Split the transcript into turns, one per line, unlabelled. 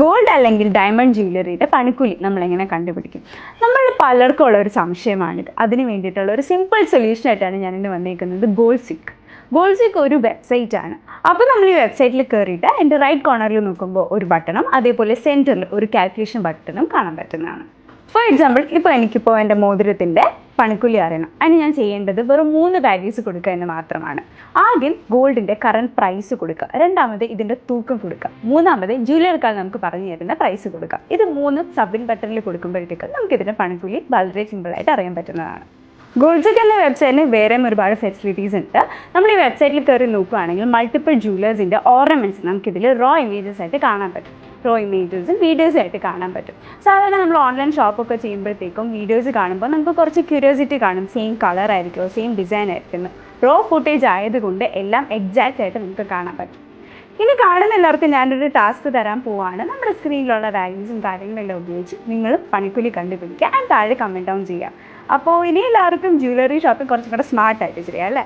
Gold അല്ലെങ്കിൽ diamond ജ്വല്ലറിയുടെ പണിക്കൂലി നമ്മളെങ്ങനെ കണ്ടുപിടിക്കും? നമ്മൾ പലർക്കും ഉള്ള ഒരു സംശയമാണിത്. അതിന് വേണ്ടിയിട്ടുള്ള ഒരു സിമ്പിൾ സൊല്യൂഷൻ ആയിട്ടാണ് ഞാനിന്ന് വന്നിരിക്കുന്നത് ഗോൾഡ് സിക്ക് ഗോൾഡ് സിക്ക് ഒരു ആണ്. അപ്പോൾ നമ്മൾ ഈ വെബ്സൈറ്റിൽ കയറിയിട്ട് എന്റെ റൈറ്റ് കോർണറിൽ നോക്കുമ്പോൾ ഒരു ബട്ടണും അതേപോലെ സെന്ററിൽ ഒരു കാൽക്കുലേഷൻ ബട്ടണും കാണാൻ പറ്റുന്നതാണ്. ഫോർ എക്സാമ്പിൾ ഇപ്പോൾ എനിക്കിപ്പോൾ എന്റെ മോതിരത്തിന്റെ പണിക്കൂലി അറിയണം. അതിന് ഞാൻ ചെയ്യേണ്ടത് വെറും മൂന്ന് വാല്യൂസ് കൊടുക്കുക എന്ന് മാത്രമാണ്. ആദ്യം ഗോൾഡിന്റെ കറണ്ട് പ്രൈസ് കൊടുക്കുക. രണ്ടാമത് ഇതിന്റെ തൂക്കം കൊടുക്കുക. മൂന്നാമത് ജ്വല്ലറിക്കാൾ നമുക്ക് പറഞ്ഞു തരുന്ന പ്രൈസ് കൊടുക്കുക. ഇത് മൂന്ന് സബ്മിറ്റ് ബട്ടണിൽ കൊടുക്കുമ്പോഴത്തേക്ക് നമുക്ക് ഇതിന്റെ പണിക്കൂലി വളരെ സിമ്പിളായിട്ട് അറിയാൻ പറ്റുന്നതാണ്. ഗോൾജെറ്റ് എന്ന വെബ്സൈറ്റിന് വേറെയും ഒരുപാട് ഫെസിലിറ്റീസ് ഉണ്ട്. നമ്മൾ ഈ വെബ്സൈറ്റിൽ കയറി നോക്കുകയാണെങ്കിൽ മൾട്ടിപ്പിൾ ജ്വല്ലേഴ്സിന്റെ ഓർണമെന്റ്സ് നമുക്കിതിൽ റോ ഇമേജസ് ആയിട്ട് കാണാൻ പറ്റും. റോ ഇമേജസും വീഡിയോസ് ആയിട്ട് കാണാൻ പറ്റും. സാധാരണ നമ്മൾ ഓൺലൈൻ ഷോപ്പൊക്കെ ചെയ്യുമ്പോഴത്തേക്കും വീഡിയോസ് കാണുമ്പോൾ നമുക്ക് കുറച്ച് ക്യൂരിയോസിറ്റി കാണും. സെയിം കളർ ആയിരിക്കുമോ? സെയിം ഡിസൈൻ ആയിരിക്കും റോ ഫുട്ടേജ് ആയതുകൊണ്ട് എല്ലാം എക്സാക്റ്റ് ആയിട്ട് നമുക്ക് കാണാൻ പറ്റും. ഇനി കാണുന്ന എല്ലാവർക്കും ഞാനൊരു ടാസ്ക് തരാൻ പോവാണ്. നമ്മുടെ സ്ക്രീനിലുള്ള വാല്യൂസും കാര്യങ്ങളെല്ലാം ഉപയോഗിച്ച് നിങ്ങൾ പണിക്കൂലി കണ്ടുപിടിക്കുക ആൻഡ് താഴെ കമന്റ് ഡൗൺ ചെയ്യാം അപ്പോൾ ഇനി എല്ലാവർക്കും ജ്വല്ലറി ഷോപ്പിംഗ് കുറച്ചും കൂടെ സ്മാർട്ടായിട്ട് ചെയ്യാം അല്ലേ?